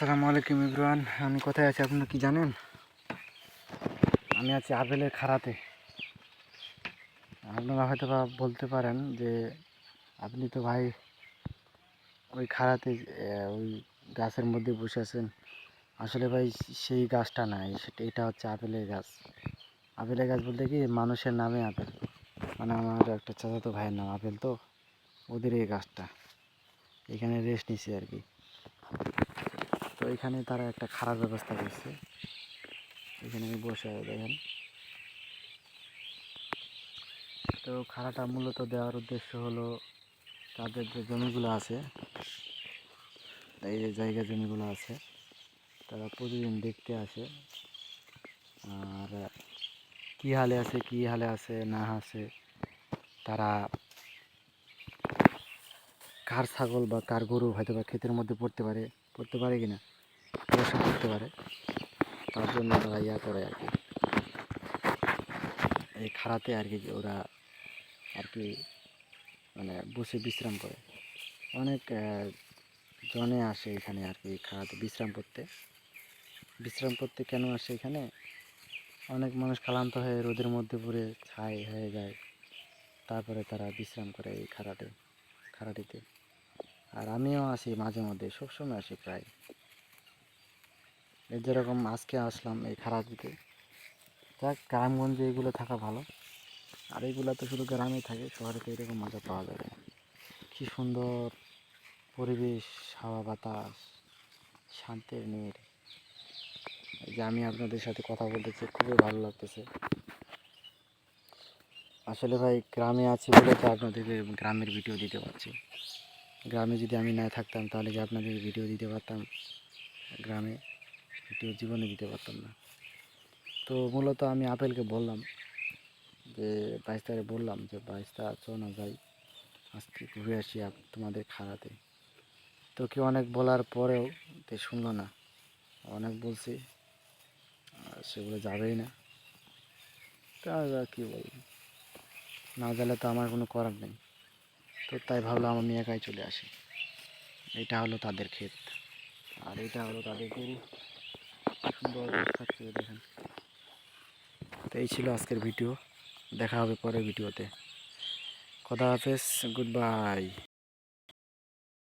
আসসালামু আলাইকুম ইব্রান আমি কোথায় আছি আপনারা কি জানেন? আমি আছি আপেলের খাড়াতে আপনারা হয়তো বা বলতে পারেন যে আপনি তো ভাই ওই খাড়াতে ওই গাছের মধ্যে বসে আছেন। আসলে ভাই সেই গাছটা নাই সেটা এটা হচ্ছে আপেলের গাছ। আপেলের গাছ বলতে কি, মানুষের নামে আপেল। মানে আমার একটা চাচাতো ভাইয়ের নাম আপেল তো, ওদের এই গাছটা। এখানে রেস্ট নিছে আর কি। এখানে তারা একটা খারাপ ব্যবস্থা করছে। এখানে আমি বসে দেখেন। তো খাড়াটা মূলত দেওয়ার উদ্দেশ্য হলো তাদের যে জমিগুলো আছে, এই যে জায়গা জমিগুলো আছে, তারা প্রতিদিন দেখতে আসে। আর কি হালে আছে, কি হালে আছে, না আছে, তারা কার ছাগল বা কার গরু হয়তো বা ক্ষেতের মধ্যে পড়তে পারে পড়তে পারে কি না সমস্যা করতে পারে। তার জন্য তারা ইয়া করে আর কি। এই খাড়াতে আর কি ওরা আর কি মানে বসে বিশ্রাম করে। অনেক জনে আসে এখানে আর কি খাড়াতে বিশ্রাম করতে। বিশ্রাম করতে কেন আসে এখানে? অনেক মানুষ ক্লান্ত হয়ে রোদের মধ্যে পড়ে ছাই হয়ে যায়। তারপরে তারা বিশ্রাম করে এই খাড়াতে খাড়াটিতে আর আমিও আসি মাঝে মধ্যে, সবসময় আসি প্রায়। এই যেরকম আজকে আসলাম এই খারাপিতে যাক, গ্রামগঞ্জে এগুলো থাকা ভালো। আর এইগুলো তো শুধু গ্রামে থাকে শহরে তো এরকম মজা পাওয়া যাবে। কি সুন্দর পরিবেশ, হাওয়া বাতাস, শান্তির নীর এই যে আমি আপনাদের সাথে কথা বলতেছি খুবই ভালো লাগতেছে। আসলে ভাই, গ্রামে আছি বলে তো আপনাদেরকে গ্রামের ভিডিও দিতে পারছি। গ্রামে যদি আমি না থাকতাম, তাহলে কি আপনাদের ভিডিও দিতে পারতাম? গ্রামে ভিডিও জীবনে দিতে পারতাম না। তো মূলত আমি আপেলকে বললাম যে বাইশটারে বললাম যে বাইশটা চো না যাই, আজকে ঘুরে আসি তোমাদের খাড়াতে তো কেউ অনেক বলার পরেও তে শুনলো না। অনেক বলছি সেগুলো যাবেই না। তা কী বলব না গেলে তো আমার কোনো করার নেই। তো তাই ভাবলাম আমি একাই চলে আসি। এটা হলো তাদের ক্ষেত। আর এটা হলো তাদের গরু। সুন্দর থাকছে দেখেন। তো এই ছিল আজকের ভিডিও। দেখা হবে পরের ভিডিওতে। খোদা হাফেজ, গুড বাই।